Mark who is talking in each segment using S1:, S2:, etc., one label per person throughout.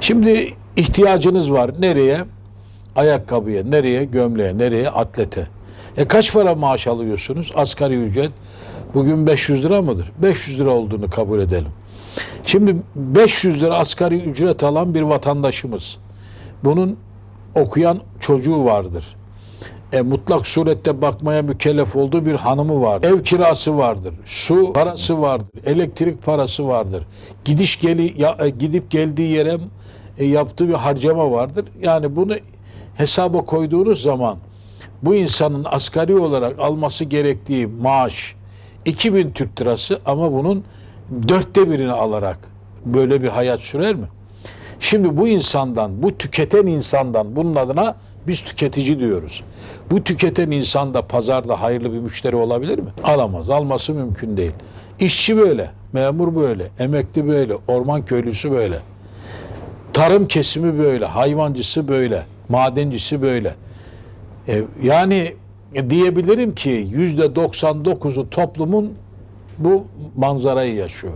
S1: Şimdi ihtiyacınız var. Nereye? Ayakkabıya, nereye? Gömleğe, nereye? Atlete. E kaç para maaş alıyorsunuz? Asgari ücret bugün 500 lira mıdır? 500 lira olduğunu kabul edelim. Şimdi 500 lira asgari ücret alan bir vatandaşımız. Bunun okuyan çocuğu vardır. E, mutlak surette bakmaya mükellef olduğu bir hanımı vardır. Ev kirası vardır. Su parası vardır. Elektrik parası vardır. Gidiş geli ya, e, gidip geldiği yere yaptığı bir harcama vardır. Yani bunu hesaba koyduğunuz zaman bu insanın asgari olarak alması gerektiği maaş 2000 Türk lirası ama bunun dörtte birini alarak böyle bir hayat sürer mi? Şimdi bu insandan, bu tüketen insandan bunun adına biz tüketici diyoruz. Bu tüketen insan da pazarda hayırlı bir müşteri olabilir mi? Alamaz. Alması mümkün değil. İşçi böyle, memur böyle, emekli böyle, orman köylüsü böyle. Tarım kesimi böyle, hayvancısı böyle, madencisi böyle. E, yani diyebilirim ki yüzde 99'u toplumun bu manzarayı yaşıyor.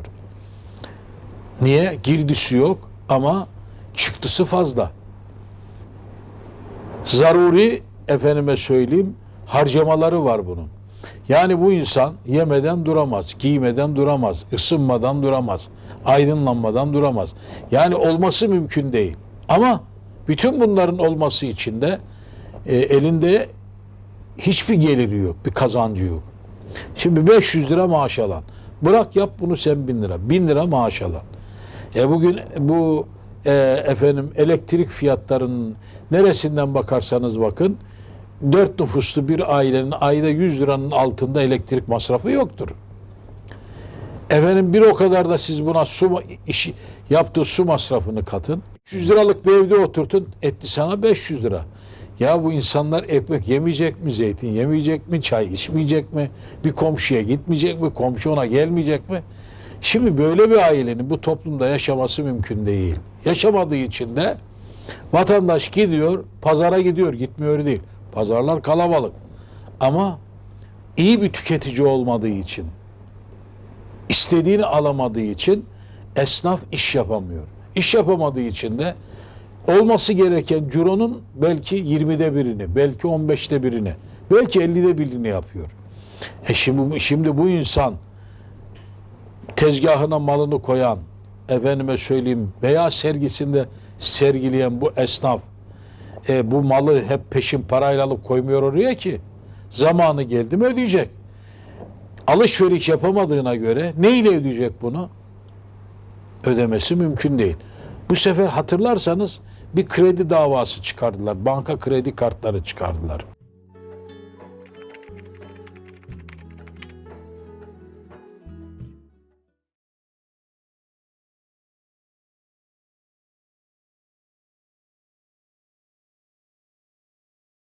S1: Niye? Girdisi yok ama çıktısı fazla. Zaruri efendime söyleyeyim harcamaları var bunun. Yani bu insan yemeden duramaz, giymeden duramaz, ısınmadan duramaz, aydınlanmadan duramaz. Yani olması mümkün değil. Ama bütün bunların olması için de e, elinde hiçbir geliri yok, bir kazancı yok. Şimdi 500 lira maaş alan. Bırak yap bunu sen 1000 lira. 1000 lira maaş alan. E bugün bu e, efendim elektrik fiyatlarının neresinden bakarsanız bakın dört nüfuslu bir ailenin ayda 100 liranın altında elektrik masrafı yoktur. Efendim bir o kadar da siz buna su işi yaptığı su masrafını katın. 300 liralık bir evde oturtun etti sana 500 lira. Ya bu insanlar ekmek yemeyecek mi, zeytin yemeyecek mi, çay içmeyecek mi, bir komşuya gitmeyecek mi, komşu ona gelmeyecek mi? Şimdi böyle bir ailenin bu toplumda yaşaması mümkün değil. Yaşamadığı için de vatandaş gidiyor, pazara gidiyor, gitmiyor değil. Pazarlar kalabalık. Ama iyi bir tüketici olmadığı için, istediğini alamadığı için esnaf iş yapamıyor. İş yapamadığı için de olması gereken cironun belki 20'de birini, belki 15'te birini, belki 50'de birini yapıyor. E şimdi, şimdi bu insan tezgahına malını koyan, efendime söyleyeyim veya sergisinde sergileyen bu esnaf e, bu malı hep peşin parayla alıp koymuyor oraya ki zamanı geldi mi ödeyecek. Alışveriş yapamadığına göre neyle ödeyecek bunu? Ödemesi mümkün değil. Bu sefer hatırlarsanız bir kredi davası çıkardılar. Banka kredi kartları çıkardılar.